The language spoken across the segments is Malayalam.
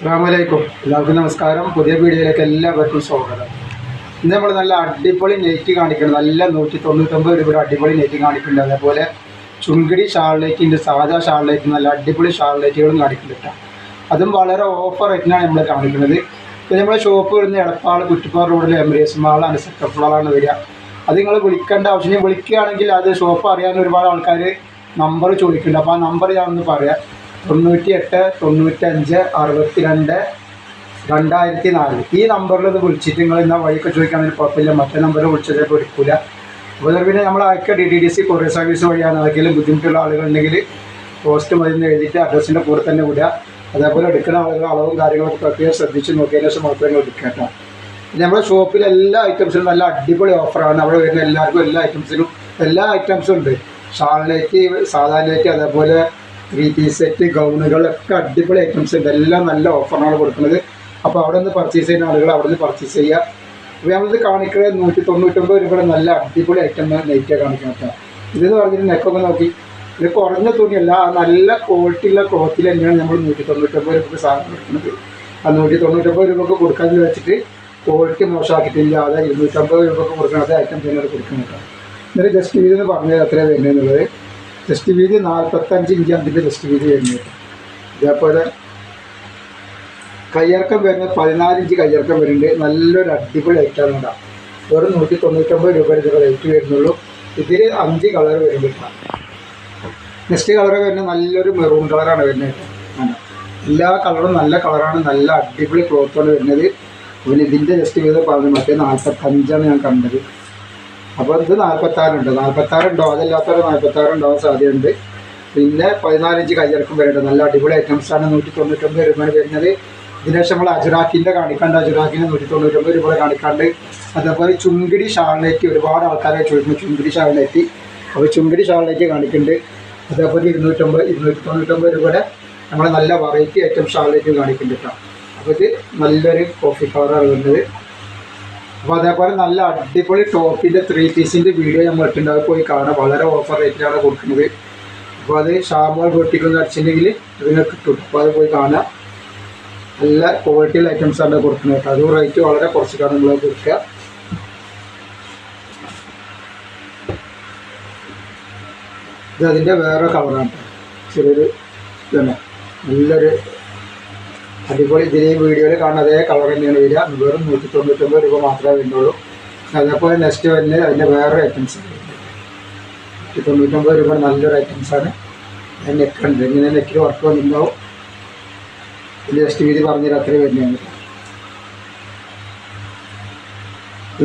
അസ്സാമലൈക്കും എല്ലാവർക്കും നമസ്കാരം. പുതിയ വീഡിയോയിലേക്ക് എല്ലാവർക്കും സ്വാഗതം. ഇന്ന് നമ്മൾ നല്ല അടിപൊളി നെറ്റ് കാണിക്കണം നല്ല നൂറ്റി തൊണ്ണൂറ്റൊമ്പത് രൂപയുടെ അടിപൊളി നെറ്റ് കാണിക്കുന്നുണ്ട്. അതേപോലെ ചുങ്കിടി ഷാൾലൈറ്റിന്റെ സാധാ ഷാളിലേക്ക് നല്ല അടിപൊളി ഷാളിലേറ്റുകളും കാണിക്കുന്നുണ്ട് അതും വളരെ ഓഫർ റേറ്റിനാണ് നമ്മൾ കാണിക്കുന്നത്. ഇപ്പോൾ നമ്മുടെ ഷോപ്പ് വരുന്ന എടപ്പാൾ കുറ്റിപ്പാറ റോഡിൽ എംബ്രേസ് മാളാണ് സെക്കൻഡ് വരിക. അത് നിങ്ങൾ വിളിക്കേണ്ട ആവശ്യം വിളിക്കുകയാണെങ്കിൽ അത് ഷോപ്പ് അറിയാൻ ഒരുപാട് ആൾക്കാർ നമ്പർ ചോദിക്കുന്നുണ്ട്. അപ്പോൾ ആ നമ്പർ ഞാനൊന്ന് പറയാം. തൊണ്ണൂറ്റി എട്ട് തൊണ്ണൂറ്റഞ്ച് അറുപത്തി രണ്ട് രണ്ടായിരത്തി നാല് ഈ നമ്പറിൽ ഇത് വിളിച്ചിട്ട് നിങ്ങൾ ഇന്ന വഴിയൊക്കെ ചോദിക്കുകയാണെങ്കിൽ കുഴപ്പമില്ല. മറ്റേ നമ്പർ വിളിച്ചത് എടുക്കില്ല അപ്പോൾ പിന്നെ നമ്മൾ അയക്കുക D D D C courier service വഴിയാണ് ആർക്കെങ്കിലും ബുദ്ധിമുട്ടുള്ള ആളുകളുണ്ടെങ്കിൽ പോസ്റ്റ് മതി എന്ന് എഴുതിയിട്ട് അഡ്രസ്സിന്റെ കൂടെ തന്നെ വിടുക. അതേപോലെ എടുക്കുന്ന ആളുകൾ അളവും കാര്യങ്ങളൊക്കെ പ്രത്യേകം ശ്രദ്ധിച്ച് നോക്കിയതിന് ശേഷം മാത്രമേ നിങ്ങൾ എടുക്കുക നമ്മുടെ ഷോപ്പിൽ എല്ലാ ഐറ്റംസിനും നല്ല അടിപൊളി ഓഫറാണ് അവിടെ വരുന്ന എല്ലാവർക്കും എല്ലാ ഐറ്റംസിനും എല്ലാ ഐറ്റംസും ഉണ്ട്. ഷാളിലേക്ക് സാധാരണയ്ക്ക് അതേപോലെ ത്രീ പീസ് സെറ്റ് ഗൗണുകളൊക്കെ അടിപൊളി ഐറ്റംസ് ഉണ്ട്. എല്ലാം നല്ല ഓഫറാണ് കൊടുക്കുന്നത്. അപ്പോൾ അവിടെ നിന്ന് പർച്ചേസ് ചെയ്യുന്ന ആളുകൾ അവിടെ നിന്ന് പർച്ചേസ് ചെയ്യുക. അപ്പോൾ നമ്മളിത് കാണിക്കുന്നത് നൂറ്റി തൊണ്ണൂറ്റൊമ്പത് രൂപയുടെ നല്ല അടിപൊളി ഐറ്റം നെയ്റ്റാണ് കാണിക്കുന്നത് ഇതെന്ന് പറഞ്ഞിട്ട് നെക്കൊക്കെ നോക്കി. ഇത് കുറഞ്ഞ തുണിയല്ല നല്ല ക്വാളിറ്റി ഉള്ള ക്ലോത്തിൽ തന്നെയാണ് നമ്മൾ നൂറ്റി തൊണ്ണൂറ്റൊമ്പത് രൂപയ്ക്ക് സാധനം കൊടുക്കുന്നത്. ആ നൂറ്റി തൊണ്ണൂറ്റൊമ്പത് രൂപക്ക് കൊടുക്കാമെന്ന് വെച്ചിട്ട് ക്വാളിറ്റി മോശമാക്കിയിട്ടില്ല. അത് ഇരുന്നൂറ്റമ്പത് രൂപയ്ക്ക് കൊടുക്കണം. അതേ ഐറ്റം തന്നെയാണ് കൊടുക്കുന്നത് എന്നിട്ട് ജസ്റ്റ് ഇതെന്ന് പറഞ്ഞത് എത്രയാണ് വരുന്നത് എന്നുള്ളത്. ജസ്റ്റ് വീതി നാൽപ്പത്തഞ്ച് ഇഞ്ച് അതിന്റെ ടെസ്റ്റ് വീതി വരുന്നത് ഇതേപോലെ കയ്യിറക്കം വരുന്നത് പതിനാല് ഇഞ്ച് കയ്യിറക്കം വരുന്നുണ്ട്. നല്ലൊരു അടിപൊളി ഐറ്റം ഉണ്ടാവും വെറും നൂറ്റി തൊണ്ണൂറ്റൊമ്പത് രൂപ ഇതിന്റെ റേറ്റ് വരുന്നുള്ളൂ. ഇതിൽ അഞ്ച് കളർ വരുന്നുണ്ട് നെക്സ്റ്റ് കളർ വരുന്നത് നല്ലൊരു മെറൂൺ കളറാണ് വരുന്നത് എല്ലാ കളറും നല്ല കളറാണ് നല്ല അടിപൊളി ക്ലോത്താണ് വരുന്നത്. പിന്നെ ഇതിന്റെ ജസ്റ്റ് വീതം പറഞ്ഞു മറ്റേ നാൽപ്പത്തഞ്ചാണ് ഞാൻ കണ്ടത്. അപ്പോൾ ഇത് നാൽപ്പത്താറുണ്ട് നാൽപ്പത്താറുണ്ടോ അതല്ലാത്തൊരു നാൽപ്പത്താറ് ഉണ്ടാവാൻ സാധ്യതയുണ്ട്. പിന്നെ പതിനാലിഞ്ച് കയ്യിറക്കും വരുന്നുണ്ട് നല്ല അടിപൊളി ഐറ്റംസ് ആണ്. നൂറ്റി തൊണ്ണൂറ്റൊമ്പത് രൂപയാണ് വരുന്നത്. ഇതിനുശേഷം നമ്മൾ അജുറാക്കിന്റെ കാണിക്കാണ്ട്. അജുറാക്കിന് നൂറ്റി തൊണ്ണൂറ്റൊമ്പത് രൂപ കാണിക്കാണ്ട്. അതേപോലെ ചുങ്കിടി ഷാളിലേക്ക് ഒരുപാട് ആൾക്കാരെ ചോദിക്കുന്നു. ചുങ്കിടി ഷാളിലേക്ക്. അപ്പോൾ ചുങ്കിടി ഷാളിലേക്ക് കാണിക്കുന്നുണ്ട്. അതേപോലെ ഇരുന്നൂറ്റമ്പത് ഇരുന്നൂറ്റി തൊണ്ണൂറ്റൊമ്പത് രൂപയുടെ നമ്മൾ നല്ല വെറൈറ്റി ഐറ്റം ഷാളിലേക്ക് കാണിക്കുന്നുണ്ട് കേട്ടോ. അപ്പോൾ ഇത് നല്ലൊരു കോഫി കളറാണ് വരുന്നത്. അപ്പോൾ അതേപോലെ നല്ല അടിപൊളി ടോപ്പിന്റെ ത്രീ പീസിന്റെ വീഡിയോ നമ്മൾ ഇട്ടിട്ടുണ്ട്. പോയി കാണാം. വളരെ ഓഫർ റേറ്റിലാണ് കൊടുക്കുന്നത്. അപ്പോൾ അത് ഷാമോൾ വെട്ടിക്കൊന്ന് അടിച്ചിട്ടുണ്ടെങ്കിൽ ഇതിനെ കിട്ടും. അപ്പോൾ അത് പോയി കാണാം. നല്ല ക്വാളിറ്റിയുള്ള ഐറ്റംസ് ആണ് കൊടുക്കുന്നത് കേട്ടോ. അത് റേറ്റ് വളരെ കുറച്ചിട്ടാണ് നമ്മൾ കൊടുക്കുക. ഇത് അതിന്റെ വേറെ കവറാണ് ചെറിയൊരു ഇതന്നെ. നല്ലൊരു അടിപൊളി ഇതിൽ ഈ വീഡിയോയിൽ കാണുന്ന അതേ കളർ തന്നെയാണ് വരിക. വെറും നൂറ്റി തൊണ്ണൂറ്റൊമ്പത് രൂപ മാത്രമേ വരുന്നുള്ളൂ. അതേപോലെ നെക്സ്റ്റ് വരുന്നത് അതിന്റെ വേറൊരു ഐറ്റംസ് നൂറ്റി തൊണ്ണൂറ്റൊമ്പത് രൂപ നല്ലൊരു ഐറ്റംസാണ് നെക്ക് ഉണ്ട് ഇങ്ങനെ നെക്കിൽ വർക്ക് വന്നിട്ടുണ്ടാവും? ഇത് ജസ്റ്റ് വീതി പറഞ്ഞാൽ അത്രയും വരുന്നതാണ്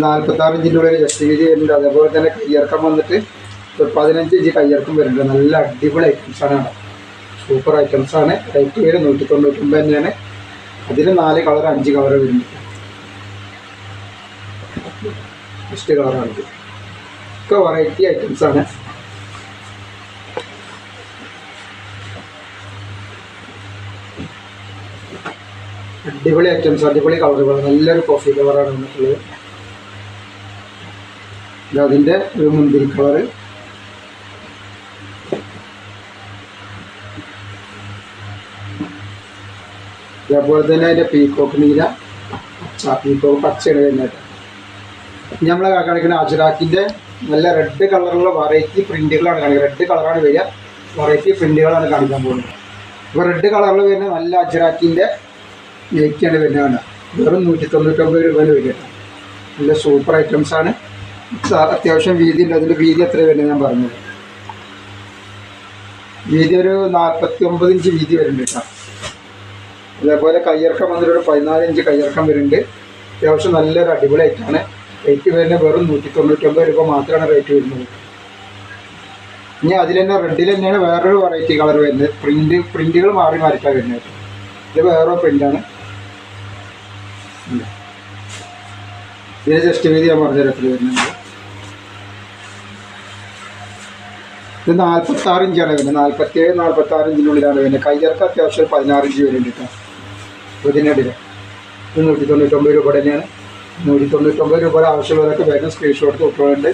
നാൽപ്പത്താറ് ഇഞ്ചിന്റെ ഉള്ളിൽ ജസ്റ്റ് വീതി വരുന്നുണ്ട് അതേപോലെ തന്നെ കയ്യിറക്കം വന്നിട്ട് ഒരു പതിനഞ്ച് ഇഞ്ച് കയ്യിറക്കം വരുന്നുണ്ട്. നല്ല അടിപൊളി ഐറ്റംസാണ് സൂപ്പർ ഐറ്റംസാണ് റേറ്റ് വരും നൂറ്റി തൊണ്ണൂറ്റൊമ്പത് തന്നെയാണ്. അതിന് നാല് കളർ അഞ്ച് കളർ വരുന്നു. ഫസ്റ്റ് കളറാണിത്. ഒക്കെ വെറൈറ്റി ആണ്. അടിപൊളി ഐറ്റംസ് അടിപൊളി കളറുകൾ നല്ലൊരു കോഫി കളറാണ് വന്നിട്ടുള്ളത്. ഇത് അതിന്റെ ഒരു മുന്തിരി കളറ്. അതേപോലെ തന്നെ അതിന്റെ പീക്കോക്ക് നീല പച്ച പീക്കോക്ക് പച്ചയാണ് വരുന്നത് ഇനി നമ്മളെ കാണിക്കുന്ന അജുറാക്കിന്റെ നല്ല റെഡ് കളറുള്ള വെറൈറ്റി പ്രിന്റുകളാണ് കാണിക്കുക റെഡ് കളറാണ് വരിക. വെറൈറ്റി പ്രിന്റുകളാണ് കാണിക്കാൻ പോകുന്നത്. അപ്പോൾ റെഡ് കളറിൽ വരുന്ന നല്ല അജുറാക്കിന്റെ നെയ്ക്കാണ് വരുന്നതാണ് വെറും നൂറ്റി തൊണ്ണൂറ്റൊമ്പത് രൂപയിൽ വരിക നല്ല സൂപ്പർ ഐറ്റംസ് ആണ്. സ- അത്യാവശ്യം വീതി ഉണ്ട്. അതിന്റെ വീതി എത്ര വരുന്നത് ഞാൻ പറഞ്ഞത് വീതി ഒരു നാൽപ്പത്തി ഒമ്പത് ഇഞ്ച് വീതി വരുന്നുണ്ട് കേട്ടോ. അതേപോലെ കയ്യിറക്കം വന്നിട്ട് ഒരു പതിനാല് ഇഞ്ച് കയ്യിറക്കം വരുന്നുണ്ട്. അത്യാവശ്യം നല്ലൊരു അടിപൊളി ഐറ്റാണ് റേറ്റ് വരുന്നത് വെറും നൂറ്റി തൊണ്ണൂറ്റൊമ്പത് രൂപ മാത്രമാണ് റേറ്റ് വരുന്നത്. ഇനി അതിൽ തന്നെ റെഡിൽ തന്നെയാണ് വേറൊരു വെറൈറ്റി കളർ വരുന്നത്. പ്രിന്റ് പ്രിന്റുകൾ മാറി മാറിയിട്ടാണ് വരുന്നത്. ഇത് വേറെ പ്രിന്റാണ് ഇതിന് ജസ്റ്റ് വീതി ഞാൻ പറഞ്ഞ തരത്തിൽ വരുന്നുണ്ട് ഇത് നാൽപ്പത്തി ആറ് ഇഞ്ചാണ് വരുന്നത്. നാൽപ്പത്തി ഏഴ് നാൽപ്പത്തി ആറ് ഇഞ്ചിനുള്ളിലാണ് വരുന്നത്. കയ്യിറക്കം അത്യാവശ്യം പതിനാറ് ഇഞ്ച് വരുന്നുണ്ട് കേട്ടോ. അപ്പോൾ മുന്നൂറ്റി തൊണ്ണൂറ്റൊമ്പത് രൂപ തന്നെയാണ്. നൂറ്റി തൊണ്ണൂറ്റൊമ്പത് രൂപയുടെ ആവശ്യമുള്ളവരൊക്കെ വേഗം സ്ക്രീൻഷോട്ട് കൊടുക്കുന്നുണ്ട്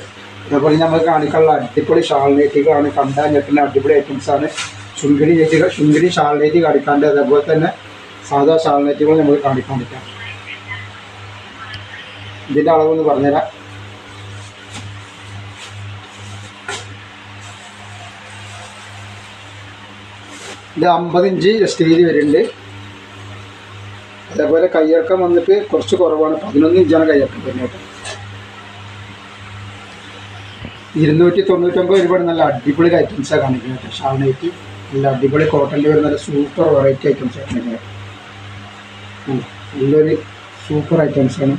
അതേപോലെ നമ്മൾ കാണിക്കാനുള്ള അടിപൊളി ഷാൾ നെറ്റുകളാണ് കണ്ടാൽ ഞെട്ടുന്ന അടിപൊളി ഐറ്റംസ് ആണ്. ചുങ്കിടി നെറ്റുകൾ ചുങ്കിടി ഷാൾ നെറ്റ് കാണിക്കാണ്ട് അതേപോലെ തന്നെ സാധാ ഷാൾ നെറ്റുകൾ നമ്മൾ കാണിക്കാൻ പറ്റാം. ഇതിന്റെ അളവൊന്ന് പറഞ്ഞുതരാം. ഇത് അമ്പത് ഇഞ്ച് ജസ്റ്റ് വീതി വരുന്നുണ്ട്. അതേപോലെ കയ്യിറക്കം വന്നിട്ട് കുറച്ച് കുറവാണ്. പതിനൊന്ന് ഇഞ്ചാണ് കയ്യിറക്കം വരുന്നത്. ഇരുന്നൂറ്റി തൊണ്ണൂറ്റൊമ്പത് രൂപ നല്ല അടിപൊളി ഐറ്റംസാണ് കാണിക്കുന്നത് കേട്ടോ. ഷാൾ നല്ല അടിപൊളി കോട്ടണിൽ വരുന്ന നല്ല സൂപ്പർ വെറൈറ്റി ഐറ്റംസ് കാണിക്കുന്നത്. നല്ലൊരു സൂപ്പർ ഐറ്റംസാണ്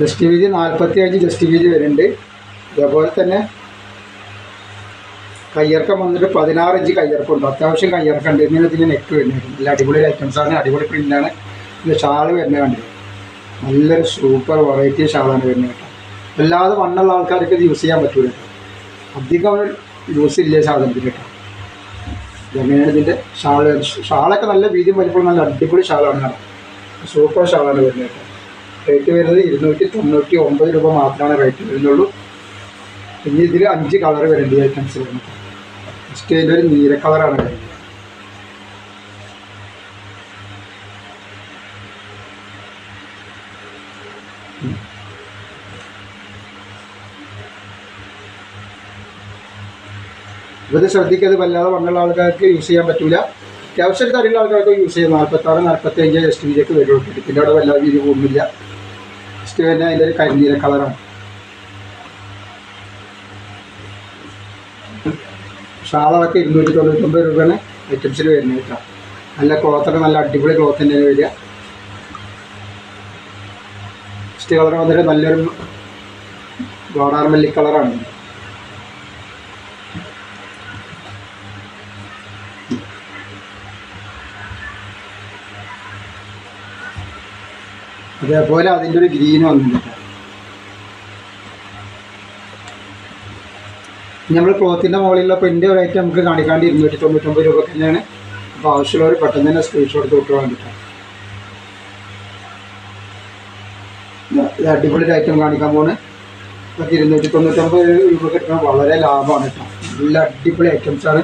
ജസ്റ്റ് വീതി നാൽപ്പത്തി അഞ്ച് ജസ്റ്റ് വീതി വരുന്നുണ്ട്. അതേപോലെ തന്നെ കയ്യിറക്കം വന്നിട്ട് പതിനാറ് ഇഞ്ച് കയ്യിറക്കം ഉണ്ട് അത്യാവശ്യം കയ്യിറക്കം ഉണ്ട് ഇങ്ങനെ ഇതിന് നെക്ക് വരുന്നത്. നല്ല അടിപൊളി ഐറ്റംസാണ് അടിപൊളി പ്രിന്റാണ് ഇതിന്റെ ഷാൾ വരുന്നത് കണ്ടില്ലേ നല്ലൊരു സൂപ്പർ വെറൈറ്റി ഷാളാണ് വരുന്നത് കേട്ടോ. അല്ലാതെ വണ്ണുള്ള ആൾക്കാർക്ക് ഇത് യൂസ് ചെയ്യാൻ പറ്റൂല അധികം യൂസ് ഇല്ല സാധനത്തിന് കേട്ടോ. ഇതെങ്ങനെയാണ് ഇതിന്റെ ഷാൾ ഷാളൊക്കെ നല്ല വീതി വലിപ്പം നല്ല അടിപൊളി ഷാളാണ് കേട്ടോ. സൂപ്പർ ഷാളാണ് വരുന്നത് കേട്ടോ. റേറ്റ് വരുന്നത് ഇരുന്നൂറ്റി തൊണ്ണൂറ്റി ഒമ്പത് രൂപ മാത്രമാണ് റേറ്റ് വരുന്നുള്ളൂ. പിന്നെ ഇതിൽ അഞ്ച് കളർ വരുന്നുണ്ട് ഐറ്റംസ് വരുന്നത് അതിന്റെ ഒരു നീല കളറാണ് വരുന്നത്. ഇത് ശ്രദ്ധിക്കാതെ വല്ലാതെ വന്നുള്ള ആൾക്കാർക്ക് യൂസ് ചെയ്യാൻ പറ്റൂല. അത്യാവശ്യം തരമുള്ള ആൾക്കാർക്ക് യൂസ് ചെയ്യാം. നാൽപ്പത്താറ് നാൽപ്പത്തി അഞ്ച് എസ് ടി വിയിലേക്ക് വരുള്ളൂ. പിന്നെ അവിടെ വല്ലാതെ വീതി കൂടുന്നില്ല. ജസ്റ്റ് അതിന്റെ ഒരു കരിനീല കളറാണ് ഷാളൊക്കെ ഇരുന്നൂറ്റി തൊണ്ണൂറ്റൊമ്പത് രൂപയാണ് ഐറ്റംസിൽ വരുന്നത് കേട്ടോ. നല്ല ക്ലോത്തൊക്കെ നല്ല അടിപൊളി ക്ലോത്ത് തന്നെയാണ് വരിക. ഫസ്റ്റ് കളർ വന്നിട്ട് നല്ലൊരു ഗോഡാർ മല്ലി കളറാണ് അതേപോലെ അതിന്റെ ഒരു ഗ്രീൻ വന്നിട്ടുണ്ട്. നമ്മൾ ക്ലോത്തിന്റെ മുകളിലുള്ള പ്രിന്റ് ഒരു ഐറ്റം നമുക്ക് കാണിക്കാണ്ട് ഇരുന്നൂറ്റി തൊണ്ണൂറ്റൊമ്പത് രൂപ തന്നെയാണ്. അപ്പോൾ ആവശ്യമുള്ളവർ പെട്ടെന്ന് തന്നെ സ്ക്രീൻഷോട്ട് തൊട്ട് ഇത് അടിപൊളി ഐറ്റം കാണിക്കാൻ പോണ്. അപ്പോൾ ഇരുന്നൂറ്റി തൊണ്ണൂറ്റൊമ്പത് രൂപ കിട്ടുന്നത് വളരെ ലാഭമാണ് കേട്ടോ. നല്ല അടിപൊളി ഐറ്റംസാണ്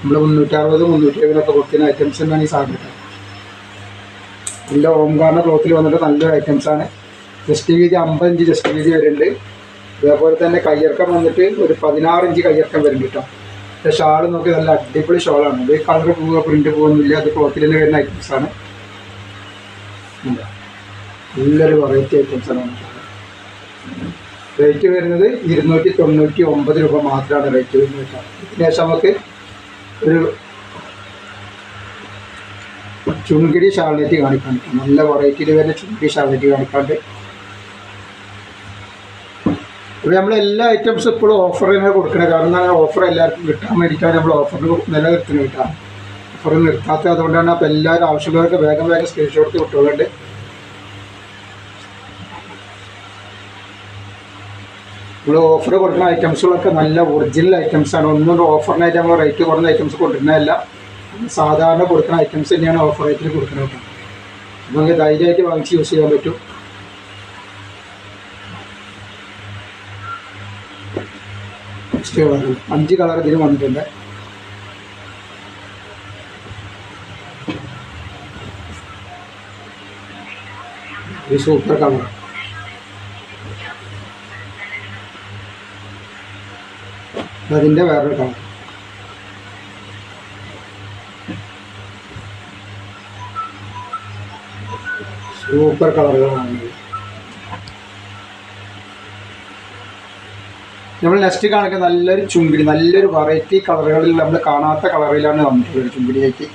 നമ്മൾ മുന്നൂറ്ററുപത് മുന്നൂറ്റി എഴുപതൊക്കെ കൊടുക്കുന്ന ഐറ്റംസ് തന്നെയാണ് ഈ സാധനം കേട്ടോ. നല്ല ഓംകാറിന്റെ ക്ലോത്തിൽ വന്നിട്ട് നല്ലൊരു ഐറ്റംസാണ് ജസ്റ്റ് വീതി അമ്പത് ഇഞ്ച് ജസ്റ്റ് വീതി വരുന്നുണ്ട്. അതേപോലെ തന്നെ കയ്യിറക്കം വന്നിട്ട് ഒരു പതിനാറ് ഇഞ്ച് കയ്യിറക്കം വരും കേട്ടോ പക്ഷേ ഷാൾ നോക്കി നല്ല അടിപൊളി ഷോളാണ്. ഇത് കളർ പോവുക പ്രിന്റ് പോകുന്നില്ല അത് ക്ലോത്തിൽ തന്നെ വരുന്ന ഐറ്റംസാണ് നല്ലൊരു വെറൈറ്റി ഐറ്റംസാണ് റേറ്റ് വരുന്നത് ഇരുന്നൂറ്റി തൊണ്ണൂറ്റി ഒമ്പത് രൂപ മാത്രമാണ് റേറ്റ് വരുന്നത് കേട്ടോ ഇതിനുശേഷം നമുക്ക് ഒരു ചുങ്കിടി ഷാൾനെറ്റ് കാണിക്കാൻ നല്ല വെറൈറ്റിയിൽ വരുന്ന ചുങ്കിടി ഷാൾനെറ്റ് കാണിക്കാണ്ട് ഇപ്പോൾ നമ്മൾ എല്ലാ ഐറ്റംസും ഇപ്പോഴും ഓഫർ തന്നെ കൊടുക്കണത് കാരണം എന്താണ് ഓഫർ എല്ലാവർക്കും കിട്ടാൻ വേണ്ടിയിട്ടാണ് നമ്മൾ ഓഫറിൽ നിലനിർത്തുന്നത് കേട്ടോ. ഓഫർ നിർത്താത്തത് അതുകൊണ്ടാണ് അപ്പോൾ എല്ലാവരും ആവശ്യമുള്ളവർക്ക് വേഗം വേഗം സ്ക്രീൻഷോട്ട് വിട്ടുകൊണ്ട് നമ്മൾ ഓഫർ കൊടുക്കുന്ന ഐറ്റംസുകളൊക്കെ നല്ല ഒറിജിനൽ ഐറ്റംസാണ് ഒന്നും ഓഫറിനായിട്ട് നമ്മൾ റേറ്റ് കുറഞ്ഞ ഐറ്റംസ് കൊടുക്കുന്നതല്ല സാധാരണ കൊടുക്കുന്ന ഐറ്റംസ് തന്നെയാണ് ഓഫർ റേറ്റിൽ കൊടുക്കുന്നത് നമുക്ക് ധൈര്യമായിട്ട് വാങ്ങിച്ച് യൂസ് ചെയ്യാൻ പറ്റും. നെക്സ്റ്റ് കളർ അഞ്ച് കളർ ഇതിന് വന്നിട്ടുണ്ട്. ഒരു സൂപ്പർ കളർ അതിന്റെ വേറൊരു കളർ. സൂപ്പർ കളറുകളാണ് നമ്മൾ നെക്സ്റ്റ് കാണിക്കുന്ന നല്ലൊരു ചുങ്കിടി നല്ലൊരു വെറൈറ്റി കളറുകളിൽ നമ്മൾ കാണാത്ത കളറിലാണ് വന്നിട്ടുള്ളത് ചുങ്കിടിലേക്ക്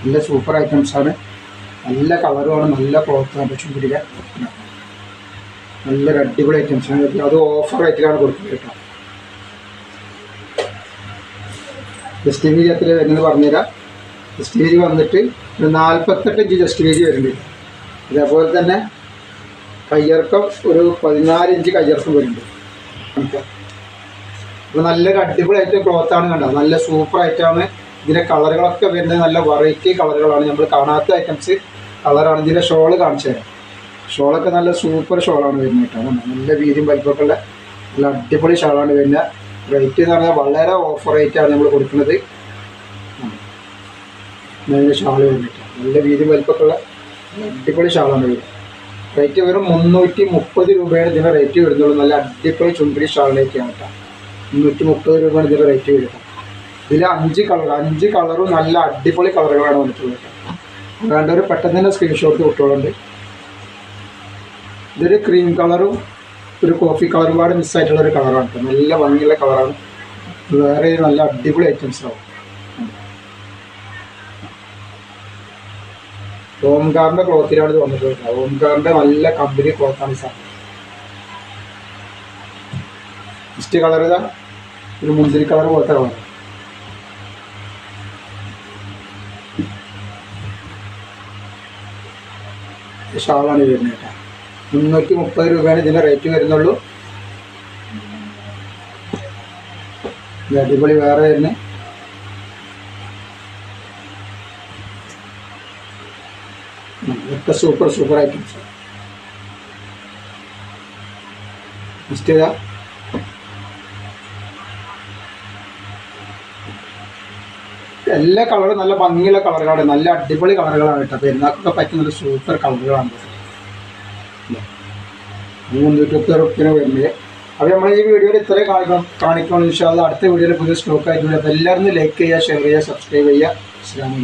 നല്ല സൂപ്പർ ഐറ്റംസ് ആണ്. നല്ല കളറുമാണ് നല്ല ക്ലോത്താണ് ചുങ്കിടിയുടെ നല്ലൊരു അടിപൊളി ഐറ്റംസ് ആണ്. അത് ഓഫർ റേറ്റിലാണ് കൊടുക്കുന്നത് കേട്ടോ. ജസ്റ്റ് എത്ര വരുന്നത് പറഞ്ഞുതരാം. ജസ്റ്റ് വീതി വന്നിട്ട് ഒരു നാൽപ്പത്തെട്ട് ഇഞ്ച് ജസ്റ്റ് വീതി വരുന്നുണ്ട്. അതേപോലെ തന്നെ കയ്യിറക്കം ഒരു പതിനാല് ഇഞ്ച് കയ്യിറക്കം വരുന്നുണ്ട്. അപ്പോൾ നല്ലൊരു അടിപൊളിയായിട്ട് ക്ലോത്ത് ആണ് കണ്ടത് നല്ല സൂപ്പർ ആയിട്ടാണ് ഇതിന്റെ കളറുകളൊക്കെ വരുന്നത്. നല്ല വെറൈറ്റി കളറുകളാണ് നമ്മൾ കാണാത്ത ഐറ്റംസ് കളറാണ് ഇതിന്റെ ഷോൾ കാണിച്ചത് ഷോളൊക്കെ നല്ല സൂപ്പർ ഷോളാണ് വരുന്നത് കേട്ടോ. നല്ല വീതിയും വലിപ്പമൊക്കെ ഉള്ള നല്ല അടിപൊളി ഷോളാണ് വരുന്നത്. റേറ്റ് എന്ന് പറഞ്ഞാൽ വളരെ ഓഫർ റേറ്റാണ് നമ്മൾ കൊടുക്കുന്നത്. നല്ല ഷാൾ വന്നിട്ട് നല്ല വീതിയും വലിപ്പൊക്കെ ഉള്ള അടിപൊളി ഷാളാണ് വരുന്നത്. റേറ്റ് വെറും മുന്നൂറ്റി മുപ്പത് രൂപയാണ് ഇതിന്റെ റേറ്റ് വരുന്നുള്ളൂ. നല്ല അടിപൊളി ചുണ്ടിരി ഷാളിലേക്കാണ് കേട്ടോ. മുന്നൂറ്റി മുപ്പത് രൂപയാണ് ഇതിന്റെ റേറ്റ് വരുന്നത്. ഇതിൽ അഞ്ച് കളർ അഞ്ച് കളറും നല്ല അടിപൊളി കളറുകളാണ് വന്നിട്ടുള്ളത്. വേണ്ടവർ പെട്ടെന്ന് തന്നെ സ്ക്രീൻഷോട്ട് കിട്ടുന്നുണ്ട് ഇതൊരു ക്രീം കളറും ഒരു കോഫി കളറും പാട് മിസ്സായിട്ടുള്ള ഒരു കളറാണ് കേട്ടോ നല്ല ഭംഗിയുള്ള കളറാണ് വേറെ നല്ല അടിപൊളി ഐറ്റംസ് ആവും ഓംകാറിന്റെ ക്ലോത്തിലാണ് ഇത് വന്നിട്ടുള്ളത്. ഓംകാറിന്റെ നല്ല കമ്പനി ക്ലോത്താണ് സാധനം. ഫസ്റ്റ് കളർ ഇതാ. ഒരു മുന്തിരി കളർ പോലത്തെ കളർ. ഷാളാണ് ഇത് വരുന്നത് കേട്ടോ. മുന്നൂറ്റി മുപ്പത് രൂപയാണ് ഇതിന്റെ റേറ്റ് വരുന്നുള്ളൂ. അടിപൊളി വേറെ വരുന്നത്. ഒക്കെ സൂപ്പർ സൂപ്പർ ഐറ്റംസ് നെക്സ്റ്റ് എല്ലാ കളറും നല്ല ഭംഗിയുള്ള കളറുകളാണ് നല്ല അടിപൊളി കളറുകളാണ് കേട്ടോ. പെരുന്നാക്കൊക്കെ പറ്റുന്ന ഒരു സൂപ്പർ കളറുകളാണ് മുന്നൂറ്റി മുപ്പത് വരുന്നത്. അപ്പോൾ നമ്മൾ ഈ വീഡിയോയിൽ ഇത്രയും കാണിക്കണം കാണിക്കണം ഇൻഷാല്ല അടുത്ത വീഡിയോയിൽ പുതിയ സ്റ്റോക്ക് ആയിട്ട് അപ്പോൾ എല്ലാവരും ലൈക്ക് ചെയ്യുക ഷെയർ ചെയ്യുക സബ്സ്ക്രൈബ് ചെയ്യുക. അസ്സാം